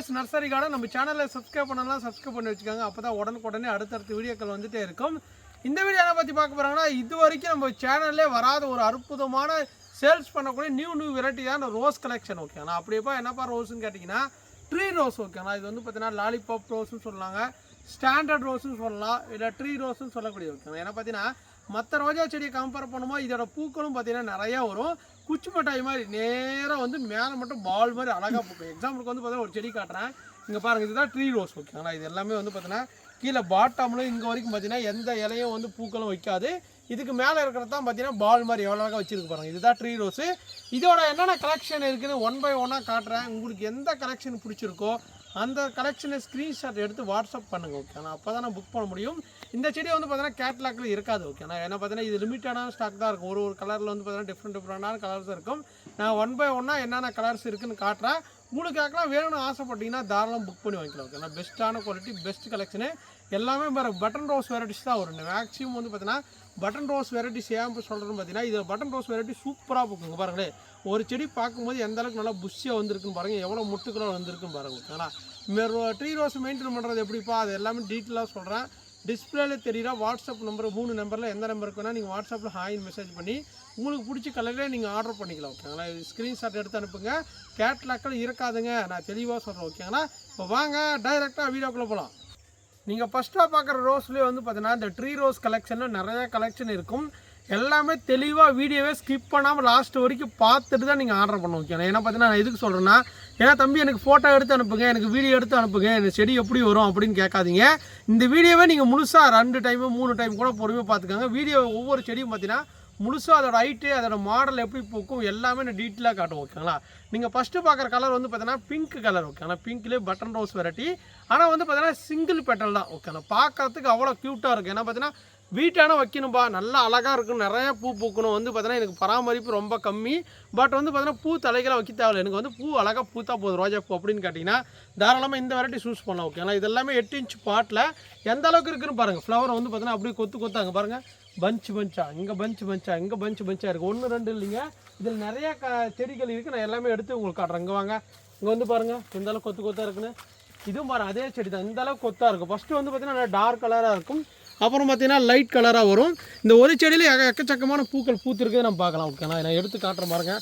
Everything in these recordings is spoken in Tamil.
ஹாய் நர்சரி கார்டன் நம்ம சேனலில் சப்ஸ்கிரைப் பண்ணலாம் சப்ஸ்கிரைப் பண்ணி வச்சுக்கோங்க. அப்போ தான் உடனுக்குடனே அடுத்தடுத்த வீடியோக்கள் வந்துட்டே இருக்கும். இந்த வீடியோ என்ன பற்றி பார்க்க போகிறாங்கன்னா இது வரைக்கும் நம்ம சேனல்லே வராத ஒரு அற்புதமான சேல்ஸ் பண்ணக்கூடிய நியூ நியூ வெரைட்டியான ரோஸ் கலெக்ஷன் ஓகேண்ணா அப்படியேப்பா என்னப்பா ரோஸ்னு கேட்டிங்கன்னா ட்ரீ ரோஸ் ஓகேண்ணா இது வந்து பார்த்தீங்கன்னா லாலிபாப் ரோஸ்னு சொல்லலாங்க ஸ்டாண்டர்ட் ரோஸ்னு சொல்லலாம். இல்லை ட்ரீ ரோஸ்னு சொல்லக்கூடிய ஓகேண்ணா ஏன்னா பார்த்தீங்கன்னா மற்ற ரோஜா செடியை கம்பேர் பண்ணும்போது இதோட பூக்களும் பார்த்தீங்கன்னா நிறையா வரும். குச்சி மட்டாய் மாதிரி நேராக வந்து மேலே மட்டும் பால் மாதிரி அழகாக போகும் எக்ஸாம்பிளுக்கு வந்து பார்த்தீங்கன்னா ஒரு செடி காட்டுறேன். இங்கே பாருங்கள் இதுதான் ட்ரீ ரோஸ் ஓகேங்களா இது எல்லாமே வந்து பார்த்தீங்கன்னா கீழே பாட்டமில் இங்கே வரைக்கும் பார்த்தீங்கன்னா எந்த இலையும் வந்து பூக்களும் வைக்காது. இதுக்கு மேலே இருக்கிறது தான் பார்த்தீங்கன்னா பால் மாதிரி எவ்வளோ அழகாக வச்சிருக்கு பாருங்கள் இதுதான் ட்ரீ ரோஸு இதோட என்னென்ன கலெக்ஷன் இருக்குதுன்னு ஒன் பை ஒன்னாக காட்டுறேன். உங்களுக்கு எந்த கலெக்ஷன் பிடிச்சிருக்கோ அந்த கலெக்ஷனை ஸ்க்ரீன்ஷாட் எடுத்து வாட்ஸ்அப் பண்ணுங்கள் ஓகேண்ணா அப்போ தான் நான் புக் பண்ண முடியும். இந்த செடியை வந்து பார்த்தீங்கன்னா கேட்லாக்ல இருக்காது ஓகேண்ணா ஏன்னா பார்த்தீங்கன்னா இது லிமிட்டடான ஸ்டாக் தான் இருக்கும். ஒரு ஒரு கலரில் வந்து பார்த்தீங்கன்னா டிஃப்ரெண்ட் டிஃப்ரெண்டான கலர்ஸ் இருக்கும். நான் ஒன் பை ஒன்னாக என்னென்ன கலர்ஸ் இருக்குதுன்னு காட்டுறேன். உங்களுக்கு யாருக்கெல்லாம் வேணும்னு ஆசைப்பட்டீங்கன்னா தாராளம் புக் பண்ணி வாங்கிக்கலாம் ஓகேண்ணா பெஸ்ட்டான குவாலிட்டி பெஸ்ட் கலெக்ஷனு எல்லாமே பாரு பட்டன் ரோஸ் வெரைட்டிஸ் தான் வரும் மேக்ஸிமம் வந்து பார்த்தீங்கன்னா பட்டன் ரோஸ் வெரைட்டிஸ் ஏன் சொல்கிறேன்னு பார்த்தீங்கன்னா இது பட்டன் ரோஸ் வெரைட்டி சூப்பராக பூக்குங்க பாருங்களேன். ஒரு செடி பார்க்கும்போது எந்த அளவுக்கு நல்லா புஷ்ஷியாக வந்திருக்குன்னு பாருங்கள் எவ்வளோ முட்டுக்களாக வந்திருக்குன்னு பாருங்கள் ஓகேங்களா ட்ரீ ரோஸ் மெயின்டைன் பண்ணுறது எப்படிப்பா? அது எல்லாமே டீட்டெயிலாக சொல்கிறேன் டிஸ்பிளேல தெரியுற வாட்ஸ்அப் நம்பர் மூணு நம்பரில் எந்த நம்பர் இருக்குன்னா நீங்கள் வாட்ஸ்அப்பில் ஹாயின் மெசேஜ் பண்ணி உங்களுக்கு பிடிச்ச கலரில் நீங்கள் ஆர்டர் பண்ணிக்கலாம் ஓகேங்களா ஸ்க்ரீன்ஷாட் எடுத்து அனுப்புங்க. கேட்லாக்கில் இருக்காதுங்க. நான் தெளிவாக சொல்கிறேன் ஓகேங்களா இப்போ வாங்க டைரெக்டாக வீடியோக்குள்ளே போகலாம் நீங்கள் ஃபஸ்ட்டாக பார்க்குற ரோஸ்லேயே வந்து பார்த்தீங்கன்னா இந்த ட்ரீ ரோஸ் கலெக்ஷனில் நிறையா கலெக்ஷன் இருக்கும். எல்லாமே தெளிவாக வீடியோவே ஸ்கிப் பண்ணாமல் லாஸ்ட் வரைக்கும் பார்த்துட்டு தான் நீங்கள் ஆர்டர் பண்ண வைக்கணும் ஏன்னா பார்த்தீங்கன்னா நான் எதுக்கு சொல்கிறேன்னா ஏன்னா தம்பி எனக்கு ஃபோட்டோ எடுத்து அனுப்புங்க எனக்கு வீடியோ எடுத்து அனுப்புங்க எனக்கு செடி எப்படி வரும் அப்படின்னு கேட்காதீங்க. இந்த வீடியோவே நீங்கள் முழுசாக ரெண்டு டைமு மூணு டைம் கூட பொறுமையாக பார்த்துக்கோங்க. வீடியோ ஒவ்வொரு செடியும் பார்த்தீங்கன்னா முழுசாக அதோட ஹைட்டு அதோட மாடல் எப்படி பூக்கும் எல்லாமே நான் டீட்டெயிலாக காட்டும் ஓகேங்களா நீங்கள் ஃபஸ்ட்டு பார்க்குற கலர் வந்து பார்த்தீங்கன்னா பிங்க் கலர் ஓகேங்களா பிங்க்லேயே பட்டன் ரோஸ் வெரைட்டி ஆனால் வந்து பார்த்தீங்கன்னா சிங்கிள் பெட்டல் தான் ஓகேங்களா பார்க்கறதுக்கு அவ்வளோ க்யூட்டாக இருக்குது ஏன்னா பார்த்தீங்கன்னா வீட்டான வைக்கணும்பா நல்லா அழகாக இருக்கும் நிறையா பூ பூக்கணும். வந்து பார்த்தீங்கன்னா எனக்கு பராமரிப்பு ரொம்ப கம்மி. பட் வந்து பார்த்தீங்கன்னா பூ தலைகளை வைக்க தேவையில்ல. எனக்கு வந்து பூ அழகாக பூத்தா போதும். ரோஜா பூ அப்படின்னு கேட்டிங்கன்னா தாராளமாக இந்த வெரைட்டி சூஸ் பண்ணலாம். ஓகேங்களா இது எல்லாமே எட்டு இன்ச் பாட்டில் எந்த அளவுக்கு இருக்குன்னு பாருங்கள் ஃப்ளவர் வந்து பார்த்தீங்கன்னா அப்படியே கொத்து கொத்தாங்க. பாருங்கள் பஞ்சு பஞ்சா இங்கே பஞ்சு பஞ்சா இங்கே பஞ்சு பஞ்சாக இருக்குது ஒன்று ரெண்டு இல்லைங்க. இதில் நிறையா க செடிகள் இருக்குது நான் எல்லாமே எடுத்து உங்களுக்கு காட்டுறேன். இங்கே வாங்க. இங்கே வந்து பாருங்கள் எந்தளவுக்கு கொத்து கொத்தாக இருக்குன்னு. இதுவும் பாருங்கள் அதே செடி தான் இந்தளவுக்கு கொத்தாக இருக்கும். ஃபஸ்ட்டு வந்து பார்த்தீங்கன்னா டார்க் கலராக இருக்கும். அப்புறம் பார்த்தீங்கன்னா லைட் கலராக வரும். இந்த ஒரு செடியில் எக்கச்சக்கமான பூக்கள் பூத்திருக்குது நம்ம பார்க்கலாம் ஓகேங்களா நான் எடுத்து காட்டுறேன் பாருங்க.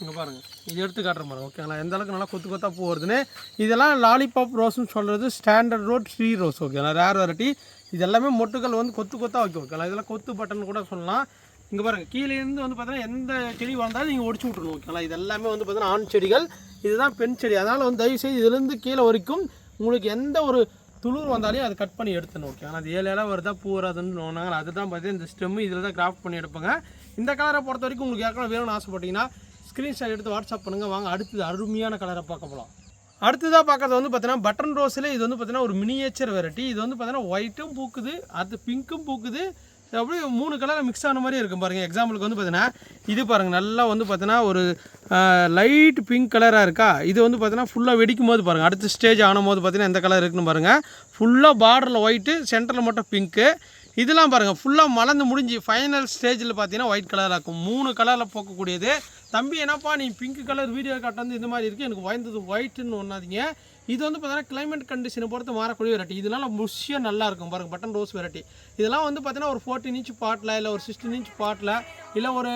இங்கே பாருங்கள் இது எடுத்து காட்டுறேன் பாருங்க ஓகேங்களா எந்த அளவுக்கு நல்லா கொத்து கொத்தாக பூ வருதுன்னு. இதெல்லாம் லாலிபாப் ரோஸ்னு சொல்கிறது ஸ்டாண்டர்ட் ரோட் ஸ்ரீ ரோஸ் ஓகேங்களா ரேர் வெரைட்டி இது எல்லாமே மொட்டுகள் வந்து கொத்து கொத்தாக வைக்கும் ஓகேங்களா இதெல்லாம் கொத்து பட்டன் கூட சொல்லலாம். இங்கே பாருங்கள் கீழே இருந்து வந்து பார்த்தீங்கன்னா எந்த செடி வளர்ந்தாலும் நீங்கள் ஒடிச்சு விட்ருணும் ஓகேங்களா இது எல்லாமே வந்து பார்த்தீங்கன்னா ஆண் செடிகள். இதுதான் பெண் செடி. அதனால் வந்து தயவு செய்து இதுலேருந்து கீழே வரைக்கும் உங்களுக்கு எந்த ஒரு துளிர் வந்தாலே அதை கட் பண்ணி எடுத்துணும் ஓகே ஆனால் அது ஏழு இலை வருதா பூ வராதுன்னு சொன்னாங்க. அதுதான் பார்த்தீங்கன்னா இந்த ஸ்டெம்மு இதில் தான் கிராஃப்ட் பண்ணி எடுப்பாங்க. இந்த கலரை பொறுத்த வரைக்கும் உங்களுக்கு யாருக்காவது வேணும்னு ஆசைப்பட்டீங்கன்னா ஸ்க்ரீன்ஷாட் எடுத்து வாட்ஸ்அப் பண்ணுங்கள் வாங்க. அடுத்தது அருமையான கலரை பார்க்க போகலாம் அடுத்ததாக பார்க்கறது வந்து பார்த்தீங்கன்னா பட்டன் ரோஸில் இது வந்து பார்த்தீங்கன்னா ஒரு மினியேச்சர் வெரைட்டி இது வந்து பார்த்தீங்கன்னா ஒயிட்டும் பூக்குது அது பிங்க்கும் பூக்குது. அப்படியே மூணு கலரில் மிக்ஸ் ஆன மாதிரி இருக்கும் பாருங்கள் எக்ஸாம்பிளுக்கு வந்து பார்த்தீங்கன்னா இது பாருங்கள் நல்லா வந்து பார்த்தீங்கன்னா ஒரு லைட் பிங்க் கலராக இருக்கா? இது வந்து பார்த்தீங்கன்னா ஃபுல்லாக வெடிக்கும் போது பாருங்கள் அடுத்த ஸ்டேஜ் ஆனும் போது பார்த்தீங்கன்னா எந்த கலர் இருக்குன்னு பாருங்கள் ஃபுல்லாக பார்டரில் ஒயிட்டு சென்டரில் மட்டும் பிங்க்கு இதெல்லாம் பாருங்கள் ஃபுல்லாக மலர்ந்து முடிஞ்சு ஃபைனல் ஸ்டேஜில் பார்த்தீங்கன்னா ஒயிட் கலராக இருக்கும். மூணு கலரில் போக்கக்கூடியது. தம்பி என்னப்பா நீ பிங்க் கலர் வீடியோ காட்டுறது இந்த மாதிரி இருக்குது எனக்கு வாய்ந்தது ஒயிட்டுன்னு ஒன்றாதீங்க இது வந்து பார்த்தீங்கன்னா கிளைமேட் கண்டிஷனை பொறுத்து மாறக்கூடிய வெரைட்டி இதெல்லாம் புஷ்ஷியாக நல்லா இருக்கும் பாருங்க பட்டன் ரோஸ் வெரைட்டி இதெல்லாம் வந்து பார்த்தீங்கன்னா ஒரு ஃபோர்டீன் இன்ச் பாட்டில் இல்லை ஒரு சிக்ஸ்டீன் இன்ச் பாட்டில் இல்லை ஒரு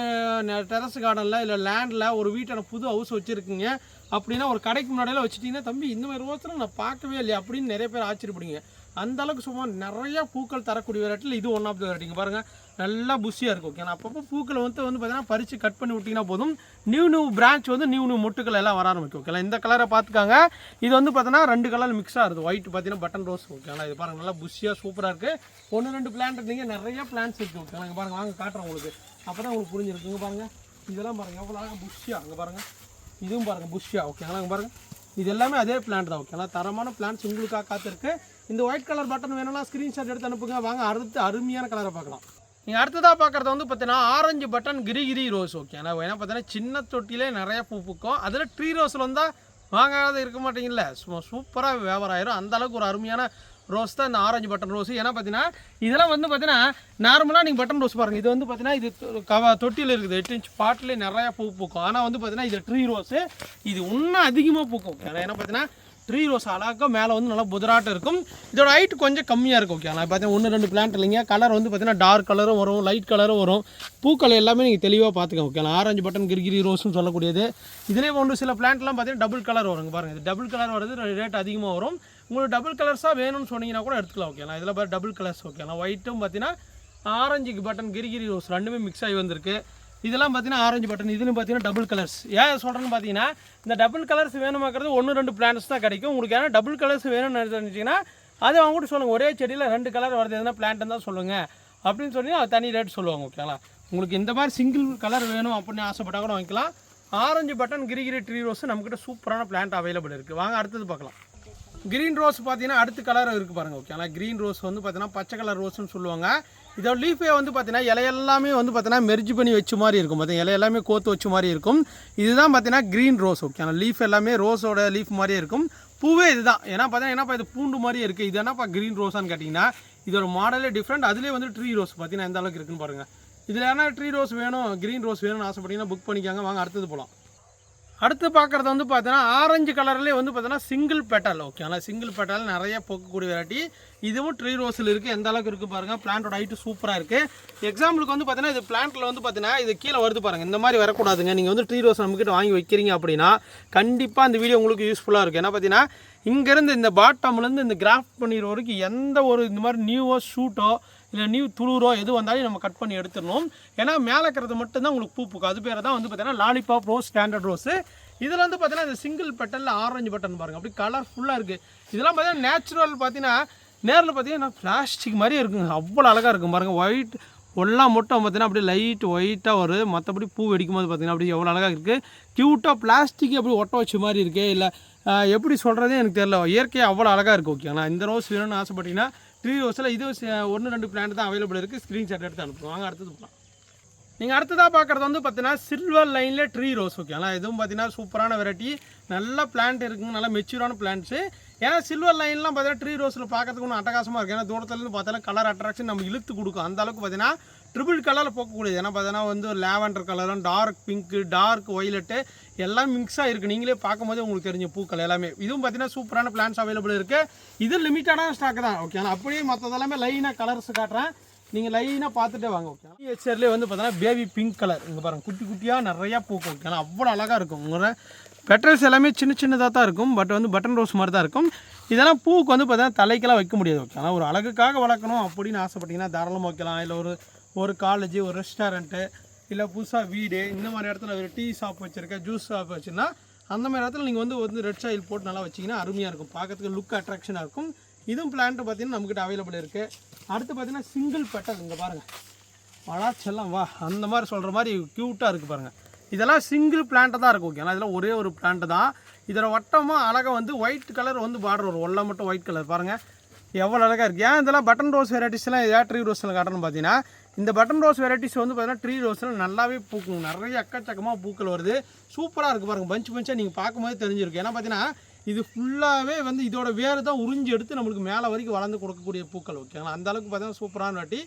டெரஸ் கார்டனில் இல்லை லேண்டில் ஒரு வீட்டான புது ஹவுஸ் வச்சுருக்கீங்க அப்படின்னா ஒரு கடைக்கு முன்னாடியெல்லாம் வச்சுட்டிங்கன்னா தம்பி இந்த மாதிரி ரோஸ்லாம் நான் பார்க்கவே இல்லையா அப்படின்னு நிறைய பேர் ஆச்சரியப்படுங்க அந்த அளவுக்கு சும்மா நிறைய பூக்கள் தரக்கூடிய வெரைட்டியில் இது ஒன் ஆஃப் த வெரைட்டிங்க பாருங்கள் நல்லா புஷியாக இருக்கும் ஓகே அப்பப்போ பூக்களை வந்து வந்து பார்த்தீங்கன்னா பறித்து கட் பண்ணி விட்டிங்கன்னா போதும். நியூ நியூ பிரான்ச் வந்து நியூ நியூ மொட்டுக்கள் எல்லாம் வர ஆரம்பிக்கும் ஓகேங்களா இந்த கலரை பார்த்துக்காங்க இது வந்து பார்த்தீங்கன்னா ரெண்டு கலர் மிக்ஸ் ஆகுது ஒயிட் பார்த்தீங்கன்னா பட்டன் ரோஸ் ஓகேங்களா இது பாருங்கள் நல்லா புஷியாக சூப்பராக இருக்குது ஒன்று ரெண்டு பிளான்ட் இருந்தீங்க நிறைய பிளான்ஸ் இருக்குது ஓகேங்களா இங்கே பாருங்கள் வாங்க காட்டுறேன் உங்களுக்கு. அப்போ தான் உங்களுக்கு புரிஞ்சிருக்குங்க பாருங்கள் இதெல்லாம் பாருங்கள் எவ்வளோ அழகாக புஷியாக அங்கே பாருங்கள் இதுவும் பாருங்கள் புஷ்ஷியாக ஓகேங்களா அங்கே பாருங்கள் இது எல்லாமே அதே பிளான்ட் தான் ஓகேங்களா தரமான பிளான்ஸ் உங்களுக்காக காத்திருக்கு. இந்த ஒயிட் கலர் பட்டன் வேணும்னா ஸ்க்ரீன்ஷாட் எடுத்து அனுப்புங்க. வாங்க அடுத்து அருமையான கலரை பார்க்கலாம். நீங்கள் அடுத்ததாக பார்க்குறது வந்து பார்த்தீங்கன்னா ஆரஞ்சு பட்டன் கிரிகிரி ரோஸ் ஓகே ஏன்னா பார்த்தீங்கன்னா சின்ன தொட்டிலே நிறைய பூ பூக்கும். அதில் ட்ரீ ரோஸில் வந்தால் வாங்காத இருக்க மாட்டீங்கல்ல? சும்மா சூப்பராக வியாபாரம் ஆயிரும். அந்த அளவுக்கு ஒரு அருமையான ரோஸ் தான் இந்த ஆரஞ்சு பட்டன் ரோஸ் ஏன்னா பார்த்தீங்கன்னா இதெல்லாம் வந்து பார்த்தீங்கன்னா நார்மலாக நீங்கள் பட்டன் ரோஸ் பாருங்கள் இது வந்து பார்த்தீங்கன்னா இது தொ- கவ தொட்டியில் இருக்குது. எட்டு இன்ச் பாட்டிலே நிறையா பூ பூக்கும். ஆனால் வந்து பார்த்தீங்கன்னா இது ட்ரீ ரோஸு இது இன்னும் அதிகமாக பூக்கும். ஏன்னா ஏன்னா பார்த்தீங்கன்னா ட்ரீ ரோஸ் அழகாக மேலே வந்து நல்லா புதராட்டம் இருக்கும். இதோட ஹைட் கொஞ்சம் கம்மியாக இருக்கும் ஓகே நான் பார்த்தீங்கன்னா ஒன்று ரெண்டு பிளான்ட் இல்லைங்க. கலர் வந்து பார்த்தீங்கன்னா டார்க் கலரும் வரும் லைட் கலரும் வரும். பூக்கள் எல்லாமே நீங்கள் தெளிவாக பார்த்துக்கோங்க ஓகே ஆரஞ்சு பட்டன் கிரிகிரி ரோஸ்னு சொல்லக்கூடியது. இதிலே ஒன்று சில பிளான்ட்லாம் பார்த்தீங்கன்னா டபுள் கலர் வருங்க பாருங்கள் இது டபுள் கலர் வருது ரேட் அதிகமாக வரும். உங்களுக்கு டபுள் கலர்ஸாக வேணும்னு சொன்னீங்கன்னா கூட எடுத்துக்கலாம் ஓகேங்களா இதில் பார்த்து டபுள் கலர்ஸ் ஓகேங்களா ஒயிட்டும் பார்த்தீங்கன்னா ஆரஞ்சு பட்டன் கிரிகிரி ரோஸ் ரெண்டுமே மிக்ஸ் ஆகி வந்திருக்கு. இதெல்லாம் பார்த்தீங்கன்னா ஆரஞ்சு பட்டன் இதுலையும் பார்த்தீங்கன்னா டபுள் கலர்ஸ் ஏன் சொல்கிறேன்னு பார்த்தீங்கன்னா இந்த டபுள் கலர்ஸ் வேணுமாக்கிறது ஒன்று ரெண்டு பிளான்ஸ் தான் கிடைக்கும். உங்களுக்கு ஏன்னா டபுள் கலர்ஸ் வேணும்னு நினச்சிங்கன்னா அது அவங்க கூட சொல்லுங்கள் ஒரே செடியில் ரெண்டு கலர் வருது எதுனா பிளான்ட் தான் சொல்லுங்கள் அப்படின்னு சொல்லி அது தனி ரேட் சொல்லுவாங்க ஓகேங்களா உங்களுக்கு இந்த மாதிரி சிங்கிள் கலர் வேணும் அப்படின்னு ஆசைப்பட்டால் கூட வாங்கிக்கலாம். ஆரஞ்சு பட்டன் கிரிகிரி ட்ரீ ரோஸ் நம்மக்கிட்ட சூப்பரான பிளான்ட் அவைலபிள் இருக்குது வாங்க அடுத்தது பார்க்கலாம். கிரீன் ரோஸ் பார்த்தீங்கன்னா அடுத்த கலர் இருக்குது பாருங்கள் ஓகே ஆனால் க்ரீன் ரோஸ் வந்து பார்த்தீங்கன்னா பச்சை கலர் ரோஸ்னு சொல்லுவாங்க. இதோட லீஃபே வந்து பார்த்தீங்கன்னா இலையெல்லாமே வந்து பார்த்தீங்கன்னா மெர்ஜ் பண்ணி வச்ச மாதிரி இருக்கும். பார்த்தீங்கன்னா இலை எல்லாமே கோத்து வச்ச மாதிரி இருக்கும். இதுதான் பார்த்தீங்கன்னா க்ரீன் ரோஸ் ஓகே லீஃப் எல்லாமே ரோஸோட லீஃப் மாதிரியே இருக்கும். பூவே இதுதான். ஏன்னா பார்த்தீங்கன்னா என்னப்பா இது பூண்டு மாதிரியே இருக்குது இது என்னப்பா க்ரீன் ரோஸான்னு கேட்டிங்கன்னா இதோட மாடலே டிஃப்ரெண்ட் அதுலேயே வந்து ட்ரீ ரோஸ் பார்த்தீங்கன்னா எந்த அளவுக்கு இருக்குன்னு பாருங்கள் இதில் என்ன ட்ரீ ரோஸ் வேணும் க்ரீன் ரோஸ் வேணும்னு ஆசைப்பட்டீங்கன்னா புக் பண்ணிக்காங்க. வாங்க அடுத்தது போகலாம் அடுத்து பார்க்குறது வந்து பார்த்தீங்கன்னா ஆரஞ்சு கலர்லேயே வந்து பார்த்தீங்கன்னா சிங்கிள் பெட்டல் ஓகே ஆனால் சிங்கிள் பெட்டல் நிறைய போக்கக்கூடிய வெரைட்டி இதுவும் ட்ரீ ரோஸில் இருக்குது எந்த அளவுக்கு இருக்குது பாருங்கள் பிளான்ட்டோட ஹைட்டு சூப்பராக இருக்குது எக்ஸாம்பிளுக்கு வந்து பார்த்தீங்கன்னா இது பிளான்ட்டில் வந்து பார்த்தீங்கன்னா இது கீழே வருது பாருங்கள் இந்த மாதிரி வரக்கூடாதுங்க. நீங்கள் வந்து ட்ரீ ரோஸ் நம்மக்கிட்ட வாங்கி வைக்கிறீங்க அப்படின்னா கண்டிப்பாக அந்த வீடியோ உங்களுக்கு யூஸ்ஃபுல்லாக இருக்குது ஏன்னா பார்த்தீங்கன்னா இங்கேருந்து இந்த பாட்டம்லேருந்து இந்த கிராஃப்ட் பண்ணிடுற வரைக்கும் எந்த ஒரு இந்த மாதிரி நியூவோ ஷூட்டோ இல்லை நியூ துளுரோ எது வந்தாலும் நம்ம கட் பண்ணி எடுத்துடணும். ஏன்னா மேலே இருக்கிறது மட்டும்தான் உங்களுக்கு பூ பூக்கும். அது பேர் தான் வந்து பார்த்தீங்கன்னா லாலிபாப் ரோஸ் ஸ்டாண்டர்ட் ரோஸு இதில் வந்து பார்த்தீங்கன்னா இந்த சிங்கிள் பட்டனில் ஆரஞ்சு பட்டன் பாருங்கள் அப்படி கலர்ஃபுல்லாக இருக்குது இதெல்லாம் பார்த்தீங்கன்னா நேச்சுரல் பார்த்தீங்கன்னா நேரில் பார்த்தீங்கன்னா பிளாஸ்டிக் மாதிரியே இருக்குங்க. அவ்வளோ அழகாக இருக்கும் பாருங்கள் ஒயிட் எல்லாம் மட்டும் பார்த்தீங்கன்னா அப்படியே லைட் ஒயிட்டாக வருது மற்றபடி பூ வெடிக்கும் போது பார்த்தீங்கன்னா அப்படி எவ்வளோ அழகாக இருக்குது க்யூட்டாக பிளாஸ்டிக் அப்படி ஒட்ட வச்ச மாதிரி இருக்குது இல்லை எப்படி சொல்கிறதே எனக்கு தெரியல. இயற்கையாக அவ்வளோ அழகாக இருக்குது ஓகேங்களா இந்த ரோஸ் வேணும்னு ஆசைப்பட்டீங்கன்னா ட்ரீ ரோஸில் இது ஒன்று ரெண்டு பிளான்ட் தான் அவைலபிள் இருக்குது ஸ்க்ரீன்ஷாட் எடுத்து அனுப்புவாங்க அடுத்தது போகலாம் நீங்கள் அடுத்ததாக பார்க்குறது வந்து பார்த்தீங்கன்னா சில்வர் லைனில் ட்ரீ ரோஸ் ஓகேங்களா இதுவும் பார்த்தீங்கன்னா சூப்பரான வெரைட்டி நல்ல பிளான்ட் இருக்குங்க. நல்ல மெச்சூரான பிளான்ட்ஸு ஏன்னா சில்வர் லைன்லாம் பார்த்தீங்கன்னா ட்ரீ ரோஸில் பார்க்கறதுக்கு ஒன்றும் அட்டகாசமாக இருக்குது ஏன்னா தூரத்துலேருந்து பார்த்தாலும் கலர் அட்ராக்ஷன் நம்ம இழுத்து கொடுக்கும். அந்த அளவுக்கு பார்த்தீங்கன்னா ட்ரிபிள் கலரில் போக்கக்கூடியது. ஏன்னா பார்த்தீங்கன்னா வந்து லேவண்டர் கலரும் டார்க் பிங்க்கு டார்க் ஒய்லெட்டு எல்லாம் மிக்ஸாக இருக்குது நீங்களே பார்க்கும்போது உங்களுக்கு தெரிஞ்ச பூக்கள் எல்லாமே. இதுவும் பார்த்தீங்கன்னா சூப்பரான பிளான்ஸ் அவைலபிள் இருக்குது இது லிமிட்டடான ஸ்டாக் தான் ஓகே ஆனால் அப்படியே மற்றதெல்லாமே லைனாக கலர்ஸ் காட்டுறேன். நீங்கள் லைனாக பார்த்துட்டே வாங்க ஓகே ஹெச்ஆர்லேயே வந்து பார்த்தீங்கன்னா பேபி பிங்க் கலர் இங்கே பாருங்க குட்டி குட்டியாக நிறையா பூக்கும் ஓகே ஆனால் அவ்வளோ அழகாக இருக்கும். உங்களோட பெட்டல்ஸ் எல்லாமே சின்ன சின்னதாக தான் இருக்கும். பட் வந்து பட்டன் ரோஸ் மாதிரி தான் இருக்கும். இதெல்லாம் பூவுக்கு வந்து பார்த்தீங்கன்னா தலைக்கெல்லாம் வைக்க முடியாது ஓகே ஆனால் ஒரு அழகுக்காக வளர்க்கணும் அப்படின்னு ஆசைப்பட்டீங்கன்னா தாராளமாக வைக்கலாம். இல்லை ஒரு ஒரு காலேஜ் ஒரு ரெஸ்டாரண்ட்டு இல்லை புதுசாக வீடு இந்த மாதிரி இடத்துல ஒரு டீ ஷாப் வச்சுருக்க ஜூஸ் ஷாப் வச்சுன்னா அந்த மாதிரி இடத்துல நீங்கள் வந்து வந்து ரெட் சாயில் போட்டு நல்லா வச்சிங்கன்னா அருமையாக இருக்கும். பார்க்கறதுக்கு லுக் அட்ராக்ஷனாக இருக்கும். இதுவும் பிளான்ட்டு பார்த்தீங்கன்னா நம்மக்கிட்ட அவைலபிள் இருக்குது அடுத்து பார்த்தீங்கன்னா சிங்கிள் பெட்டல் இங்கே பாருங்கள் வளாச்செல்லாம் வா அந்த மாதிரி சொல்கிற மாதிரி க்யூட்டாக இருக்குது பாருங்கள் இதெல்லாம் சிங்கிள் பிளான்ட்டு தான் இருக்கும் ஓகேங்களா இதெல்லாம் ஒரே ஒரு பிளான்ட்டு தான். இதில் வட்டமாக அழகாக வந்து ஒயிட் கலர் வந்து பார்டர் வரும். ஒல்ல மட்டும் ஒயிட் கலர் பாருங்கள் எவ்வளோ அழகாக இருக்குது ஏன் இதெல்லாம் பட்டன் ரோஸ் வெரைட்டிஸ்லாம் ஏட்ரி ரோஸில் காட்டணும் பார்த்தீங்கன்னா இந்த பட்டன் ரோஸ் வெரைட்டிஸ் வந்து பார்த்தீங்கன்னா ட்ரீ ரோஸில் நல்லாவே பூக்கும். நிறைய அக்கச்சக்கமாக பூக்கள் வருது. சூப்பராக இருக்குது பாருங்கள் பஞ்சு பஞ்சாக நீங்கள் பார்க்கும்போது தெரிஞ்சிருக்கு ஏன்னா பார்த்தீங்கன்னா இது ஃபுல்லாகவே வந்து இதோட வேறு தான் உறிஞ்சி எடுத்து நம்மளுக்கு மேலே வரைக்கும் வளர்ந்து கொடுக்கக்கூடிய பூக்கள் ஓகேங்களா அந்த அளவுக்கு பார்த்தீங்கன்னா சூப்பரான வெரைட்டி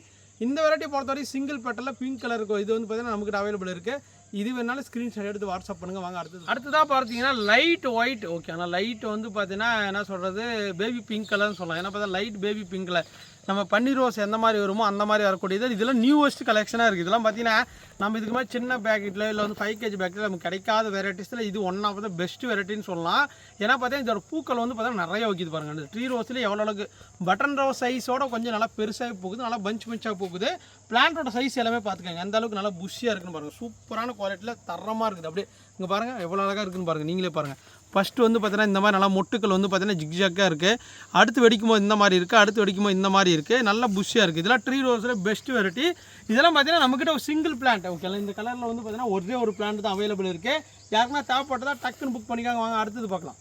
இந்த வெரைட்டி பொறுத்தவரைக்கும் சிங்கிள் பெட்டலில் பிங்க் கலர் இருக்கும். இது வந்து பார்த்தீங்கன்னா நமக்கு அவைலபிள் இருக்குது இது வேணாலும் ஸ்க்ரீன்ஷாட் எடுத்து வாட்ஸ்அப் பண்ணுங்கள் வாங்க அடுத்தது. அடுத்ததாக பார்த்தீங்கன்னா லைட் ஒயிட் ஓகே ஆனால் லைட் வந்து பார்த்தீங்கன்னா என்ன சொல்கிறது பேபி பிங்க் கலர்னு சொல்லலாம். ஏன்னா பார்த்தா லைட் பேபி பிங்க் கலர் நம்ம பன்னீர் ரோஸ் எந்த மாதிரி வருமோ அந்த மாதிரி வரக்கூடியது. இதெல்லாம் நியூவஸ்ட் கலெக்ஷனாக இருக்குது இதெல்லாம் பார்த்தீங்கன்னா நம்ம இதுக்கு மாதிரி சின்ன பேக்கெட்டில் இல்லை வந்து ஃபைவ் கேஜி பேக்கெட்டில் நமக்கு கிடைக்காத வெரைட்டிஸில் இது ஒன் ஆஃப் த பெஸ்ட் வெரைட்டின்னு சொல்லலாம். ஏன்னா பார்த்தீங்கன்னா இதோட பூக்கள் வந்து பார்த்தீங்கன்னா நிறைய வைக்கிது பாருங்க. இந்த ட்ரீ ரோஸ்லேயே எவ்வளோ அளவுக்கு பட்டன் ரோஸ் சைஸோட கொஞ்சம் நல்லா பெருசாக பூக்குது நல்லா பஞ்ச் பஞ்சாக பூக்குது பிளான்ட்டோட சைஸ் எல்லாமே பார்த்துக்கோங்க. எந்த அளவுக்கு நல்லா புஷ்ஷியாக இருக்குன்னு பாருங்கள் சூப்பரான குவாலிட்டியில் தரமாக இருக்குது. அப்படியே இங்கே பாருங்கள் எவ்வளோ அழகாக இருக்குன்னு பாருங்கள் நீங்களே பாருங்கள் ஃபஸ்ட்டு வந்து பார்த்தீங்கன்னா இந்த மாதிரி நல்லா மொட்டுக்கள் வந்து பார்த்தீங்கன்னா ஜிக்ஜாக்காக இருக்குது அடுத்து வெடிக்கும் போது இந்த மாதிரி இருக்குது அடுத்து வெடிக்கும் போது இந்த மாதிரி இருக்குது நல்லா புஷ்ஷியாக இருக்குது இதெல்லாம் ட்ரீ ரோஸில் பெஸ்ட் வெரைட்டி இதெல்லாம் பார்த்தீங்கன்னா நம்மக்கிட்ட ஒரு சிங்கிள் பிளான்ட் ஓகே இந்த கலரில் வந்து பார்த்தீங்கன்னா ஒரே ஒரு பிளான்ட் தான் அவைலபிள் இருக்குது யாருக்குன்னா தேவைப்பட்டதா டக்குன்னு புக் பண்ணிக்காங்க. வாங்க அடுத்தது பார்க்கலாம்.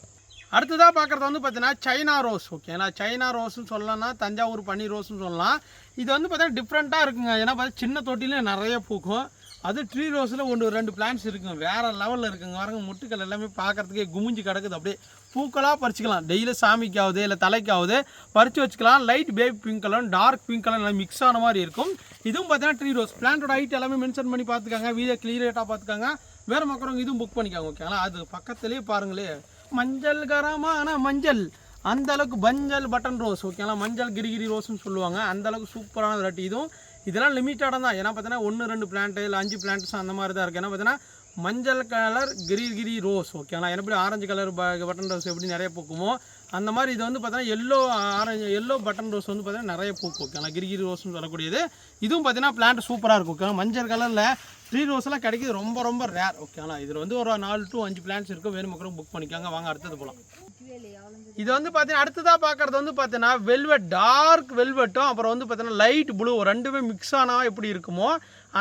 அடுத்ததாக பார்க்குறது வந்து பார்த்தீங்கன்னா சைனா ரோஸ் ஓகே ஏன்னா சைனா ரோஸ்னு சொல்லலாம்னா தஞ்சாவூர் பன்னீர் ரோஸ்னு சொல்லலாம். இது வந்து பார்த்தீங்கன்னா டிஃப்ரெண்ட்டாக இருக்குங்க. ஏன்னா பார்த்தா சின்ன தொட்டிலே நிறைய பூக்கும். அது ட்ரீ ரோஸில் ஒன்று ரெண்டு பிளான்ஸ் இருக்குங்க. வேறு லெவலில் இருக்குங்க. வரங்க முட்டுக்கள் எல்லாமே பார்க்குறதுக்கே குமிஞ்சு கிடக்குது. அப்படியே பூக்களாக பறிச்சுக்கலாம். டெய்லி சாமிக்காவது இல்லை தலைக்காவது பறித்து வச்சுக்கலாம். Light baby pink colour dark pink colour எல்லாம் மிக்ஸ் ஆன மாதிரி இருக்கும். இதுவும் பார்த்தீங்கன்னா ட்ரீ ரோஸ் பிளான்ட்டோட ஹைட் எல்லாமே மென்ஷன் பண்ணி பார்த்துக்காங்க. வீடியோ கிளியரேட்டாக பார்த்துக்காங்க. வேறு மக்களும் இதுவும் புக் பண்ணிக்காங்க ஓகேங்களா அது பக்கத்துலேயே பாருங்களே மஞ்சள் கரமான மஞ்சள். அந்த அளவுக்கு மஞ்சள் பட்டன் ரோஸ் ஓகேங்களா மஞ்சள் கிரிகிரி ரோஸ்னு சொல்லுவாங்க. அந்த அளவுக்கு சூப்பரான வெரைட்டி இதுவும் இதெல்லாம் லிமிட்டடாக தான் ஏன்னா பார்த்தீங்கன்னா ஒன்று ரெண்டு பிளான்ட்டு இல்லை அஞ்சு பிளான்ட்ஸ் அந்த மாதிரி தான் இருக்குது ஏன்னா பார்த்தீங்கன்னா மஞ்சள் கலர் கிரிகிரி ரோஸ் ஓகேங்களா எப்படி ஆரஞ்சு கலர் பட்டன் ரோஸ் எப்படி நிறைய பூக்குமோ அந்த மாதிரி இது வந்து பார்த்தீங்கன்னா yellow orange yellow button rose வந்து பார்த்தீங்கன்னா நிறைய பூக்கும். ஓகேங்களா? கிரிகிரி ரோஸ்னு சொல்லக்கூடியது. இதுவும் பார்த்தீங்கன்னா பிளான்ட் சூப்பராக இருக்கும். ஓகேங்களா? மஞ்சள் கலரில் ட்ரீ ரோஸ்லாம் கிடைக்கிது ரொம்ப ரொம்ப ரேர் ஓகேங்களா? இதில் வந்து ஒரு நாலு டு அஞ்சு பிளான்ட்ஸ் இருக்கும் வேணும் மக்களும் புக் பண்ணிக்காங்க. வாங்க அடுத்தது போகலாம் இது வந்து பார்த்தீங்கன்னா அடுத்ததாக பார்க்குறது வந்து பார்த்தீங்கன்னா வெல்வெட் டார்க் வெல்வெட்டும் அப்புறம் வந்து பார்த்தீங்கன்னா லைட் ப்ளூ ரெண்டுமே மிக்ஸ் ஆனால் எப்படி இருக்குமோ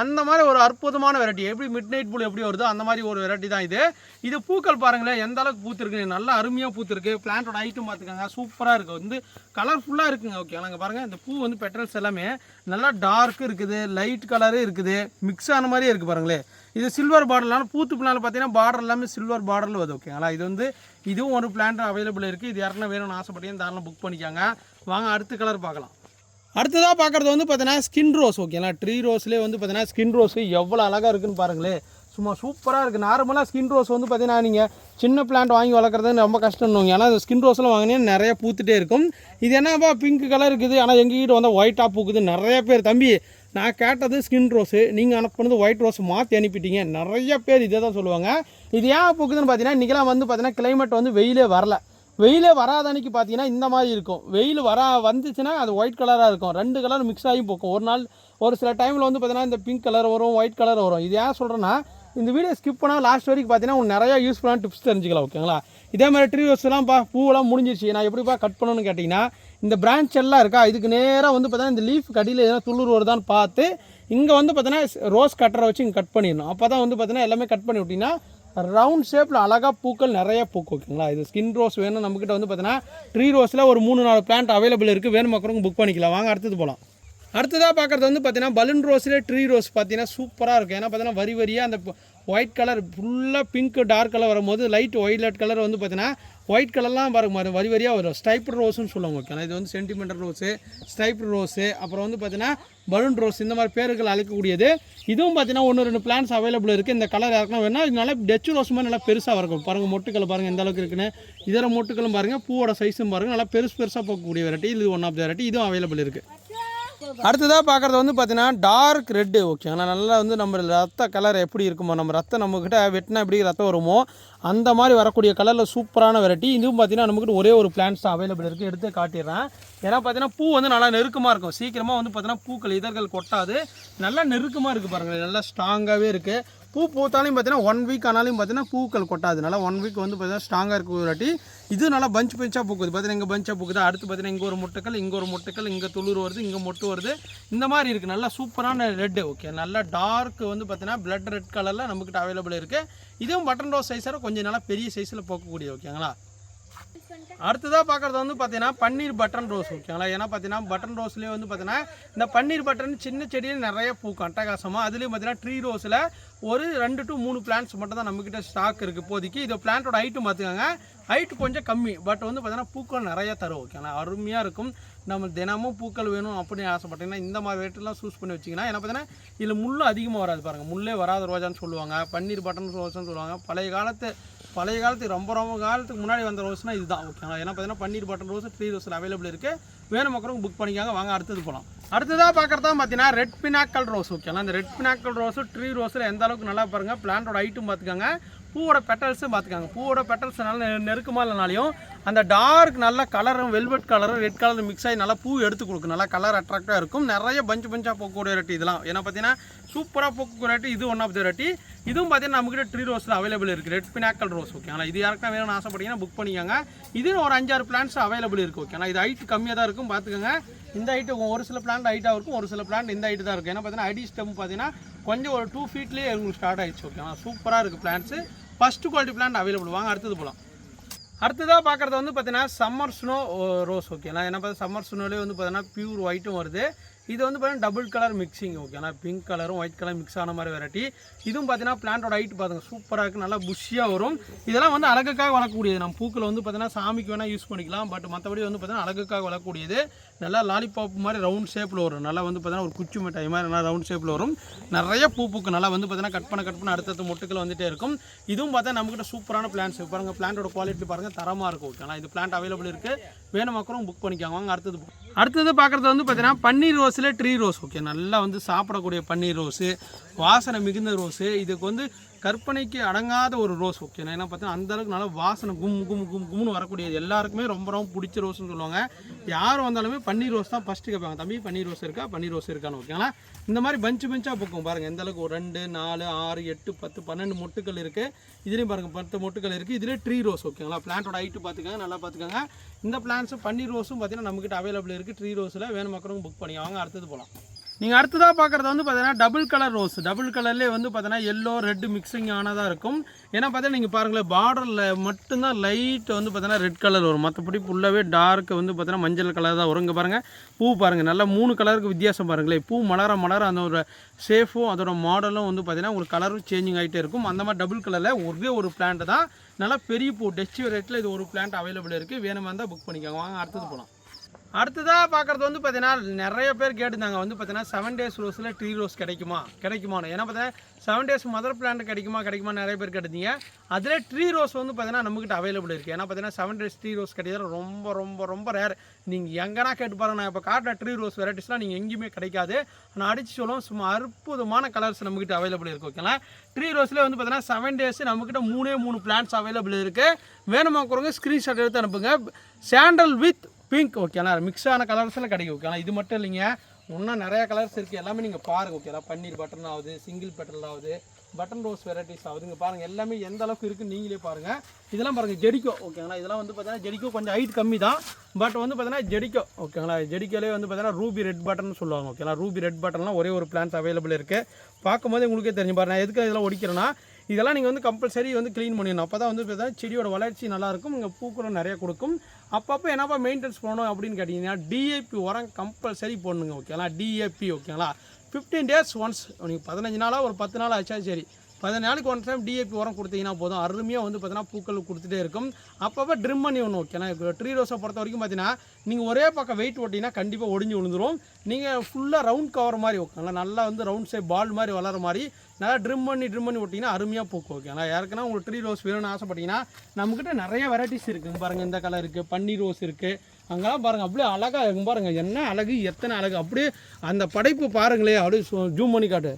அந்த மாதிரி ஒரு அற்புதமான வெரைட்டி எப்படி மிட் நைட் புல் எப்படி வருதோ அந்த மாதிரி ஒரு வெரைட்டி தான் இது. இது பூக்கள் பாருங்களேன் எந்த அளவுக்கு பூத்துருக்கு. நல்லா அருமையாக பூத்துருக்கு. பிளான்ட்டோட ஐட்டம் பார்த்துக்கோங்க. சூப்பராக இருக்குது வந்து கலர்ஃபுல்லாக இருக்குங்க. ஓகே நாங்கள் பாருங்கள் இந்த பூ வந்து பெட்ரல்ஸ் எல்லாமே நல்லா டார்க்கு இருக்குது லைட் கலரு இருக்குது. மிக்ஸ் ஆன மாதிரியே இருக்குது பாருங்களேன். இது சில்வர் பார்டர்லாம் பூத்து பின்னால் பார்த்தீங்கன்னா பார்டர் எல்லாமே சில்வர் பார்டரில் வருது. ஓகேங்களா இது வந்து இதுவும் ஒரு பிளான்ட் அவைலபிள் இருக்குது இது யாருன்னா வேணும்னு ஆசைப்பட்டீங்கன்னு தாராளம் புக் பண்ணிக்காங்க. வாங்க அடுத்த கலர் பார்க்கலாம். அடுத்ததாக பார்க்குறது வந்து பார்த்தீங்கன்னா ஸ்கின் ரோஸ் ஓகேங்களா ட்ரீ ரோஸ்லேயே வந்து பார்த்தீங்கன்னா ஸ்கின் ரோஸ் எவ்வளோ அழகாக இருக்குன்னு பாருங்களேன் சும்மா சூப்பராக இருக்குது நார்மலாக ஸ்கின் ரோஸ் வந்து பார்த்தீங்கன்னா நீங்கள் சின்ன பிளான்ட் வாங்கி வளர்க்குறது ரொம்ப கஷ்டம்னுவாங்க ஏன்னா இந்த ஸ்கின் ரோஸ்லாம் வாங்கினீங்கன்னா நிறைய பூத்துட்டே இருக்கும். இது என்னப்பா பிங்க் கலர் இருக்குது. ஆனால் எங்கள் வீடு வந்து ஒயிட்டாக பூக்குது. நிறைய பேர் தம்பி நான் கேட்டது ஸ்கின் ரோஸு நீங்கள் அனுப்புனது ஒயிட் ரோஸ் மாற்றி அனுப்பிட்டீங்க. நிறைய பேர் இதே தான் சொல்லுவாங்க. இது ஏன் பூக்குதுன்னு பார்த்தீங்கன்னா இன்றைக்கெல்லாம் வந்து பார்த்தீங்கன்னா கிளைமேட் வந்து வெயிலே வரல. வெயிலே வராத அன்னைக்கு பார்த்தீங்கன்னா இந்த மாதிரி இருக்கும். வெயில் வரா வந்துச்சுன்னா அது ஒயிட் கலராக இருக்கும். ரெண்டு கலர் மிக்ஸ் ஆகி போக்கும். ஒரு நாள் ஒரு சில டைமில் வந்து பார்த்தீங்கன்னா இந்த பிங்க் கலர் வரும் ஒயிட் கலர் வரும். இது ஏன் சொல்கிறேன்னா இந்த வீடியோ ஸ்கிப் பண்ணால் லாஸ்ட் வரைக்கும் பார்த்தீங்கன்னா உங்களுக்கு நிறைய யூஸ்ஃபுல்லான டிப்ஸ் தெரிஞ்சுக்கலாம் ஓகேங்களா இதே மாதிரி ட்ரீ எல்லாம் பா பூவெல்லாம் முடிஞ்சிருச்சு. நான் எப்படிப்பா கட் பண்ணணும்னு கேட்டிங்கன்னா இந்த பிரான்ச் எல்லாம் இருக்கா? இதுக்கு நேராக வந்து பார்த்தீங்கன்னா இந்த லீஃப் கடியில் எதனா துளிர் வருதான்னு பார்த்து இங்கே வந்து பார்த்தீங்கன்னா ரோஸ் கட்டரை வச்சு இங்கே கட் பண்ணிடணும். அப்போ தான் வந்து பார்த்தீங்கன்னா எல்லாமே கட் பண்ணி விட்டிங்கன்னா ரவுண்ட் ஷேப்பில் அழகாக பூக்கள் நிறைய பூக்கு ஓகேங்களா? இது ஸ்கின் ரோஸ் வேணும் நம்மக்கிட்ட வந்து பார்த்தீங்கன்னா ட்ரீ ரோஸில் ஒரு மூணு நாலு பிளான்ட் அவைலபிள் இருக்குது வேணும் மக்களுக்கு புக் பண்ணிக்கலாம். வாங்க அடுத்தது போகலாம் அடுத்ததாக பார்க்குறது வந்து பார்த்தீங்கன்னா பலூன் ரோஸ்லேயே ட்ரீ ரோஸ் பார்த்தீங்கன்னா சூப்பராக இருக்கும். ஏன்னா பார்த்தீங்கன்னா வரி வரியாக அந்த ஒயிட் கலர் ஃபுல்லாக பிங்க் டார்க் கலர் வரும்போது லைட் ஒயிலட் கலர் வந்து பார்த்தீங்கன்னா ஒயிட் கலர்லாம் பாருங்க பாருங்க வரி வரியாக வரும். ஸ்டைப்டு ரோஸ்னு சொல்லுவாங்க. ஓகேங்களா? இது வந்து சென்டிமெண்டல் ரோஸு ஸ்டைப்டு ரோஸு அப்புறம் வந்து பார்த்தீங்கன்னா பலூன் ரோஸ் இந்த மாதிரி பேர்கள் அழைக்கக்கூடியது. இதுவும் பார்த்தீங்கன்னா ஒன்று ரெண்டு பிளான்ஸ் அவைலபிள் இருக்குது இந்த கலர் யாருக்குன்னா வேணா இது நல்லா டச்சு ரோஸ் மாதிரி நல்லா பெருசாக இருக்கும் பாருங்கள் மொட்டுக்கள் பாருங்கள் எந்த அளவுக்கு இருக்குன்னு. இதர மொட்டுக்களும் பாருங்கள் பூவோட சைஸும் பாருங்கள் நல்லா பெருசு பெருசாக போகக்கூடிய வெரைட்டி இது ஒன் ஆஃப் த வெரைட்டி இதுவும் அவைலபிள் இருக்குது அடுத்ததாக பார்க்குறது வந்து பார்த்தீங்கன்னா டார்க் ரெட்டு ஓகேங்களா நல்லா வந்து நம்ம ரத்த கலர் எப்படி இருக்குமோ நம்ம ரத்தம் நம்மக்கிட்ட வெட்டினா எப்படி ரத்தம் வருமோ அந்த மாதிரி வரக்கூடிய கலரில் சூப்பரான வெரைட்டி இதுவும் பார்த்தீங்கன்னா நம்மக்கிட்ட ஒரே ஒரு பிளான்ஸ் அவைலபிள் இருக்குது எடுத்து காட்டிடுறேன். ஏன்னா பார்த்தீங்கன்னா பூ வந்து நல்லா நெருக்கமாக இருக்கும். சீக்கிரமாக வந்து பார்த்தீங்கன்னா பூக்கள் இதழ்கள் கொட்டாது. நல்லா நெருக்கமாக இருக்குது பாருங்கள் நல்லா ஸ்ட்ராங்காகவே இருக்குது பூ பூத்தாலையும் பார்த்தீங்கன்னா ஒன் வீக் ஆனாலும் பார்த்தீங்கன்னா பூக்கள் கொட்டாது நல்லா ஒன் வீக் வந்து பார்த்தீங்கன்னா ஸ்ட்ராங்காக இருக்க வாட்டி. இது நல்லா பஞ்ச் பஞ்சாக பூக்குது. பார்த்தீங்கன்னா இங்கே பஞ்சாக பூக்குது. அடுத்து பார்த்தீங்கன்னா இங்கே ஒரு முட்டைக்கல் இங்கே ஒரு முட்டைக்கல் இங்கே துளிர் வருது இங்கே மொட்டு வருது. இந்த மாதிரி இருக்குது நல்லா சூப்பரான ரெட்டு ஓகே நல்லா டார்க் வந்து பார்த்தீங்கன்னா பிளட் ரெட் கலரில் நம்மக்கிட்ட அவைலபிள் இருக்குது இதுவும் பட்டன் ரோஸ் சைஸாக கொஞ்சம் நல்லா பெரிய சைஸில் போக்கக்கூடிய ஓகேங்களா அடுத்ததாக பார்க்குறது வந்து பார்த்தீங்கன்னா பன்னீர் பட்டன் ரோஸ் ஓகேங்களா? ஏன்னா பார்த்தீங்கன்னா பட்டன் ரோஸ்லேயே வந்து பார்த்தீங்கன்னா இந்த பன்னீர் பட்டன் சின்ன செடியில் நிறைய பூக்கும் அட்டகாசமாக அதுலேயும் பார்த்தீங்கன்னா ட்ரீ ரோஸில் ஒரு ரெண்டு டு மூணு பிளான்ட்ஸ் மட்டும் தான் நம்மக்கிட்ட ஸ்டாக் இருக்குது இப்போதைக்கு. இது பிளான்ட்டோட ஹைட்டும் பார்த்துக்கோங்க ஹைட் கொஞ்சம் கம்மி பட் வந்து பார்த்தீங்கன்னா பூக்கள் நிறைய தரும் ஓகேங்களா? அருமையாக இருக்கும். நம்ம தினமும் பூக்கள் வேணும் அப்படின்னு ஆசைப்பட்டீங்கன்னா இந்த மாதிரி ரேட்டெல்லாம் சூஸ் பண்ணி வச்சிங்கன்னா ஏன்னா பார்த்தீங்கன்னா இதில் முள்ளு அதிகமாக வராது பாருங்கள் முள்ளே வராத ரோஜான்னு சொல்லுவாங்க பன்னீர் பட்டன் ரோஸ்ன்னு சொல்லுவாங்க. பழைய காலத்து பழைய காலத்துக்கு ரொம்ப ரொம்ப காலத்துக்கு முன்னாடி வந்த ரோஸ்னா இதுதான் ஓகேங்களா ஏன்னா பார்த்தீங்கன்னா பன்னீர் பட்டன் ரோஸ் ட்ரீ ரோஸில் அவைலபிள் இருக்குது வேணும் மக்களுக்கு புக் பண்ணிக்காங்க வாங்க அடுத்தது போகலாம் அடுத்ததாக பார்க்குறதா பார்த்தீங்கன்னா ரெட் பினாக்கல் ரோஸ் ஓகேங்களா அந்த ரெட் பினாக்கல் ரோஸு ட்ரீ ரோஸில் எந்த அளவுக்கு நல்லா பாருங்கள் பிளான்ட்டோட ஹைட்டும் பார்த்துக்கோங்க. பூவோட பெட்டல்ஸும் பார்த்துக்காங்க. பூவோட பெட்டல்ஸ் நல்லா நெ- இல்லைனாலையும் அந்த டார்க் நல்ல கலரும் வெல்வெட் கலரும் ரெட் கலர் மிக்ஸ் ஆகி நல்லா பூ எடுத்து கொடுக்கும். நல்லா கலர் அட்ராக்டாக இருக்கும். நிறைய பஞ்சு பஞ்சாக போக்கக்கூடிய வெரைட்டி இதெல்லாம். ஏன்னா பார்த்தீங்கன்னா சூப்பராக போகக்கூடிய வெரைட்டி இது ஒன் ஆஃப் த வெரைட்டி இதுவும் பார்த்தீங்கன்னா நம்மகிட்ட ட்ரீ ரோஸில் அவைலபிள் இருக்குது ரெட் பினாக்கல் ரோஸ் ஓகேங்களா இது யாருக்கா வேணும்னு ஆசைப்பட்டீங்கன்னா புக் பண்ணிக்கோங்க. இது ஒரு அஞ்சாறு பிளான்ஸ் அவைலபிள் இருக்குது ஓகேங்களா இது ஹைட் கம்மியாக தான் இருக்கும். பார்த்துக்கோங்க. இந்த ஹைட்டு ஒரு சில பிளான்ட் ஹைட்டாக இருக்கும் ஒரு சில பிளான்ட் இந்த ஹைட்டு தான் இருக்கும். ஏன்னா பார்த்தீங்கன்னா ஐடி ஸ்டெம் பார்த்தீங்கன்னா கொஞ்சம் ஒரு டூ ஃபீட்லேயே உங்களுக்கு ஸ்டார்ட் ஆயிடுச்சு ஓகேங்களா சூப்பராக இருக்குது plants first quality plant available வாங்க அடுத்தது போகலாம் அடுத்ததாக பார்க்குறது வந்து பார்த்தீங்கன்னா சம்மர் ஸ்னோ ரோஸ் ஓகேங்களா ஏன்னா பார்த்தா சம்மர் ஸ்னோலேயே வந்து பார்த்தீங்கன்னா பியூர் ஒயிட்டும் வருது. இது வந்து பார்த்தீங்கன்னா டபுள் கலர் மிக்சிங் ஓகேங்களா பிங்க் கலரும் ஒயிட் கலர் மிக்ஸ் ஆன மாதிரி வெரைட்டி இதுவும் பார்த்தீங்கன்னா பிளான்ட்டோட ஹைட் பாருங்க. சூப்பராக இருக்குது நல்லா புஷ்ஷியாக வரும். இதெல்லாம் வந்து அழகுக்காக வளர்க்கக்கூடியது நம்ம பூக்கில் வந்து பார்த்தீங்கன்னா சாமிக்கு வேணால் யூஸ் பண்ணிக்கலாம். பட் மற்றபடி வந்து பார்த்தீங்கன்னா அழகுக்காக வளர்க்கக்கூடியது நல்லா லாலிபாப் மாதிரி ரவுண்ட் ஷேப்பில் வரும். நல்லா வந்து பார்த்தீங்கன்னா ஒரு குச்சி மிட்டாய் மாதிரி நல்லா ரவுண்ட் ஷேப்பில் வரும். நிறைய பூ பூக்கு நல்லா வந்து பார்த்தீங்கன்னா கட் பண்ண கட் பண்ண அடுத்தடுத்த மொட்டுக்கள் வந்துட்டே இருக்கும். இதுவும் பார்த்தா நம்மகிட்ட சூப்பரான பிளான்ஸ் பாருங்கள் பிளான்ட்டோட குவாலிட்டி பாருங்க தரமாக இருக்கும் ஓகேங்களா? இது பிளான்ட் அவைலபிள் இருக்குது வேணும் மக்களும் புக் பண்ணிக்காங்க. வாங்க அடுத்தது அடுத்தது பார்க்குறது வந்து பார்த்தீங்கன்னா பன்னீர் ரோஸில் ட்ரீ ரோஸ். ஓகே நல்லா வந்து சாப்பிடக்கூடிய பன்னீர் ரோஸு. வாசனை மிகுந்த ரோஸு. இதுக்கு வந்து கற்பனைக்கு அடங்காத ஒரு ரோஸ் ஓகே ஏன்னா பார்த்தா அந்த அளவுக்கு நல்லா வாசனை கும் கும் கும் கும்னு வரக்கூடியது. எல்லாருக்குமே ரொம்ப ரொம்ப பிடிச்ச ரோஸ்னு சொல்லுவாங்க. யார் வந்தாலுமே பன்னீர் ரோஸ் தான் ஃபஸ்ட்டு கேட்பாங்க. தம்பி பன்னீர் ரோஸ் இருக்கா? பன்னீர் ரோஸ் இருக்கான்னு ஓகேங்களா இந்த மாதிரி பஞ்சு பஞ்சாக பூக்கும் பாருங்கள் எந்த அளவுக்கு ஒரு ரெண்டு நாலு ஆறு எட்டு பத்து பன்னெண்டு மொட்டுக்கள் இருக்குது இதுலேயும் பாருங்கள் பத்து மொட்டுக்கள் இருக்குது இதிலே ட்ரீ ரோஸ் ஓகேங்களா பிளான்ட்டோட ஹைட்டு பார்த்துக்கோங்க நல்லா பார்த்துக்கோங்க. இந்த பிளான்ஸும் பன்னீர் ரோஸும் பார்த்தீங்கன்னா நம்மக்கிட்ட அவைலபிள் இருக்குது ட்ரீ ரோஸில் வேணும் மக்களும் புக் பண்ணி வாங்க அடுத்தது போகலாம் நீங்கள் அடுத்ததாக பார்க்குறது வந்து பார்த்தீங்கன்னா டபுள் கலர் ரோஸ் டபுள் கலர்லேயே வந்து பார்த்தீங்கன்னா எல்லோ ரெட் மிக்சிங் ஆனதாக இருக்கும். ஏன்னா பார்த்தீங்கன்னா நீங்கள் பாருங்களேன் பார்டரில் மட்டும்தான் லைட் வந்து பார்த்தீங்கன்னா ரெட் கலர் வரும். மற்றபடி ஃபுல்லாகவே டார்க் வந்து பார்த்தீங்கன்னா மஞ்சள் கலர் தான் வரும். இங்கே பாருங்கள் பூ பாருங்கள் நல்லா மூணு கலருக்கு வித்தியாசம் பாருங்களேன். பூ மலர மலர அந்த ஒரு ஷேஃபும் அதோட மாடலும் வந்து பார்த்தீங்கன்னா ஒரு கலரும் சேஞ்சிங் ஆகிட்டே இருக்கும். அந்த மாதிரி டபுள் கலரில் ஒரே ஒரு பிளான்ட் தான். நல்லா பெரிய பூ டெச்சி ரேட்டில் இது ஒரு பிளான்ட் அவைலபிள் இருக்குது வேணுமா இருந்தால் புக் பண்ணிக்கோங்க. வாங்க அடுத்தது போகலாம் அடுத்ததாக பார்க்குறது வந்து பார்த்தீங்கன்னா நிறைய பேர் கேட்டிருந்தாங்க. வந்து பார்த்தீங்கன்னா செவன் டேஸ் ரோஸில் ட்ரீ ரோஸ் கிடைக்குமா? கிடைக்குமான்னு. ஏன்னா பார்த்தீங்கன்னா செவன் டேஸ் மதர் பிளான்ட் கிடைக்குமா கிடைக்குமா நிறைய பேர் கேட்டிருந்தீங்க. அதில் ட்ரீ ரோஸ் வந்து பார்த்தீங்கன்னா நம்மக்கிட்ட அவைலபிள் இருக்குது ஏன்னா பார்த்தீங்கன்னா செவன் டேஸ் ட்ரீ ரோஸ் கிடைக்கிறது ரொம்ப ரொம்ப ரொம்ப ரேர் நீங்கள் எங்கன்னா கேட்டு பாருங்க. நான் இப்போ காட்டுற ட்ரீ ரோஸ் வெரைட்டிஸ்லாம் நீங்கள் எங்கேயுமே கிடைக்காது. நான் அடித்து சொல்லுவோம். சும்மா அற்புதமான கலர்ஸ் நம்மக்கிட்ட அவைலபிள் இருக்குது ஓகேங்களா ட்ரீ ரோஸ்லேயே வந்து பார்த்தீங்கன்னா செவன் டேஸ் நம்மக்கிட்ட மூணே மூணு பிளான்ஸ் அவைலபிள் இருக்குது வேணுமா குறவங்க ஸ்க்ரீன்ஷாட் எடுத்து அனுப்புங்க. சாண்டல் வித் பிங்க் ஓகேங்களா மிக்ஸான ஆன கலர்ஸில் கிடைக்கும் ஓகேங்களா இது மட்டும் இல்லைங்க. இன்னும் நிறைய கலர்ஸ் இருக்குது எல்லாமே நீங்கள் பாருங்கள் ஓகேங்களா பன்னீர் பட்டன் ஆகுது சிங்கிள் பட்டன் ஆகுது பட்டன் ரோஸ் வெரைட்டிஸ் ஆகுது இங்கே பாருங்கள் எல்லாமே எந்த அளவுக்கு இருக்குன்னு நீங்களே பாருங்கள் இதெல்லாம் பாருங்கள் ஜெடிக்கோ ஓகேங்களா இதெல்லாம் வந்து பார்த்தீங்கன்னா ஜெடிக்கோ கொஞ்சம் ஹைட் கம்மி தான். பட் வந்து பார்த்தீங்கன்னா ஜெடிக்கோ ஓகேங்களா ஜெடிக்கோலே வந்து பார்த்தீங்கன்னா ரூபி ரெட் பட்டன் சொல்லுவாங்க ஓகேங்களா ரூபி ரெட் பட்டன்லாம் ஒரே ஒரு பிளான்ஸ் அவைலபிள் இருக்குது பார்க்கும்போது உங்களுக்கே தெரிஞ்சு பாருங்க எதுக்கு இதெல்லாம் ஒடிக்கிறேன்னா இதெல்லாம் நீங்கள் வந்து கம்பல்சரி வந்து க்ளீன் பண்ணிடணும். அப்போ தான் வந்து பார்த்தீங்கன்னா செடியோட வளர்ச்சி நல்லாயிருக்கும் இங்கே பூக்களும் நிறைய கொடுக்கும். அப்பப்போ என்னப்பா மெயின்டெனன்ஸ் பண்ணணும் அப்படின்னு கேட்டிங்கன்னா டிஏபி உரம் கம்பல்சரி போடணுங்க ஓகேங்களா டிஏபி ஓகேங்களா ஃபிஃப்டீன் டேஸ் ஒன்ஸ் நீங்கள் பதினஞ்சு நாளாக ஒரு பத்து நாள் ஆச்சா சரி. பதினஞ்சு நாளைக்கு ஒன் டைம் டிஏபி உரம் கொடுத்தீங்கன்னா போதும். அருமையாக வந்து பார்த்தீங்கன்னா பூக்கள் கொடுத்துட்டே இருக்கும். அப்பப்போ ட்ரிம் பண்ணி ஒன்று ஓகேனா ட்ரீ ரோஸை பொறுத்த வரைக்கும் பார்த்தீங்கன்னா நீங்கள் ஒரே பக்கம் வெயிட் ஓட்டிங்கன்னா கண்டிப்பாக ஒடிஞ்சு விழுந்துடும் நீங்கள் ஃபுல்லாக ரவுண்ட் கவர் மாதிரி ஓகேங்களா நல்லா வந்து ரவுண்ட் ஷேப் பால் மாதிரி வளர மாதிரி நல்லா ட்ரிம் பண்ணி ட்ரிம் பண்ணி விட்டிங்கன்னா அருமையாக பூக்கும் ஓகேங்களா யாருக்குன்னா உங்களுக்கு ட்ரீ ரோஸ் வேணும்னு ஆசைப்பட்டீங்கன்னா நம்மக்கிட்ட நிறைய வெரைட்டிஸ் இருக்குங்க பாருங்கள் இந்த கலர் இருக்குது பன்னீர் ரோஸ் இருக்குது அங்கெல்லாம் பாருங்கள் அப்படியே அழகாக இருக்கும் பாருங்கள் என்ன அழகு எத்தனை அழகு. அப்படியே அந்த படைப்பு பாருங்களே அப்படியே ஜூம் பண்ணி காட்டு.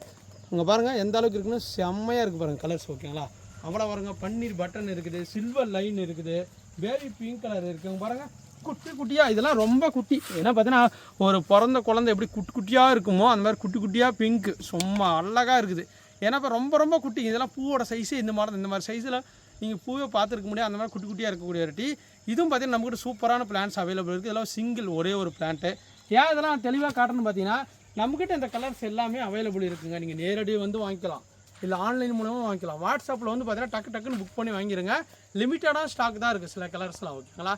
அங்கே பாருங்கள் எந்த அளவுக்கு இருக்குன்னு செம்மையாக இருக்குது பாருங்கள் கலர்ஸ் ஓகேங்களா அவ்வளோ பாருங்க பன்னீர் பட்டன் இருக்குது சில்வர் லைன் இருக்குது பேபி பிங்க் கலர் இருக்குங்க பாருங்கள் குட்டி குட்டியாக இதெல்லாம் ரொம்ப குட்டி. ஏன்னா பார்த்தீங்கன்னா ஒரு பிறந்த குழந்தை எப்படி குட்டி குட்டியாக இருக்குமோ அந்த மாதிரி குட்டி குட்டியாக பிங்க்கு சும்மா அழகாக இருக்குது. ஏன்னா இப்போ ரொம்ப ரொம்ப குட்டி. இதெல்லாம் பூவோட சைஸு இந்த மாதிரி இந்த மாதிரி சைஸில் நீங்கள் பூவை பார்த்துருக்க முடியாது. அந்த மாதிரி குட்டி குட்டியாக இருக்கக்கூடிய வெரைட்டி இதுவும் பார்த்தீங்கன்னா நம்மக்கிட்ட சூப்பரான பிளான்ஸ் அவைலபிள் இருக்குது இதெல்லாம் சிங்கிள் ஒரே ஒரு பிளான்ட்டு ஏன் இதெல்லாம் தெளிவாக காட்டணும்னு பார்த்தீங்கன்னா நம்மக்கிட்ட இந்த கலர்ஸ் எல்லாமே அவைலபிள் இருக்குங்க. நீங்கள் நேரடியாக வந்து வாங்கிக்கலாம். இல்லை ஆன்லைன் மூலமாக வாங்கிக்கலாம். வாட்ஸ்அப்பில் வந்து பார்த்தீங்கன்னா டக்கு டக்குன்னு புக் பண்ணி வாங்கிடுங்க லிமிட்டடான ஸ்டாக் தான் இருக்குது சில கலர்ஸ்லாம் ஓகேங்களா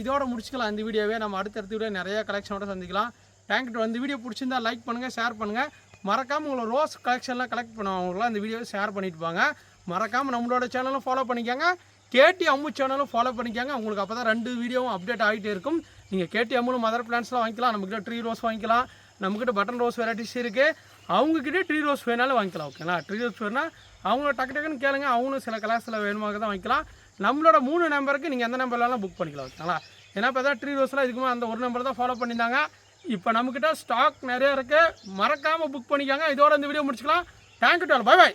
இதோட முடிச்சுக்கலாம் இந்த வீடியோவே நம்ம அடுத்தடுத்த வீடியோ நிறைய கலெக்ஷனோட சந்திக்கலாம். தேங்க்யூ இந்த வீடியோ பிடிச்சிருந்தா லைக் பண்ணுங்கள் ஷேர் பண்ணுங்கள் மறக்காமல் உங்களை ரோஸ் கலெக்ஷன்லாம் கலெக்ட் பண்ணவங்களாம் இந்த வீடியோவை ஷேர் பண்ணிட்டு போங்க மறக்காமல் நம்மளோட சேனலும் ஃபாலோ பண்ணிக்கோங்க. கேடி அம்மு சேனலும் ஃபாலோ பண்ணிக்கோங்க. உங்களுக்கு அப்போ தான் ரெண்டு வீடியோவும் அப்டேட் ஆகிட்டே இருக்கும். நீங்கள் கேடி அம்முலும் மதர் பிளான்ஸ்லாம் வாங்கிக்கலாம். நம்மக்கிட்ட ட்ரீ ரோஸ் வாங்கிக்கலாம். நம்மக்கிட்ட பட்டன் ரோஸ் வெரைட்டிஸ் இருக்குது அவங்கக்கிட்டே ட்ரீ ரோஸ் வேணாலும் வாங்கிக்கலாம் ஓகேங்களா ட்ரீ ரோஸ் வேணால் அவங்கள டக்கு டக்குன்னு கேளுங்க. அவங்களும் சில கலாஸில் வேணுமாக தான் வாங்கிக்கலாம். நம்மளோட மூணு நம்பருக்கு நீங்கள் எந்த நம்பர்லாம் புக் பண்ணிக்கலாம் ஓகேங்களா ஏன்னா இப்போ தான் ட்ரீ ரோஸ்லாம் இதுக்குமே அந்த ஒரு நம்பர் தான் ஃபாலோ பண்ணியிருந்தாங்க. இப்போ நம்மக்கிட்ட ஸ்டாக் நிறைய இருக்குது மறக்காமல் புக் பண்ணிக்காங்க. இதோட இந்த வீடியோ முடிச்சுக்கலாம். Thank you doll by by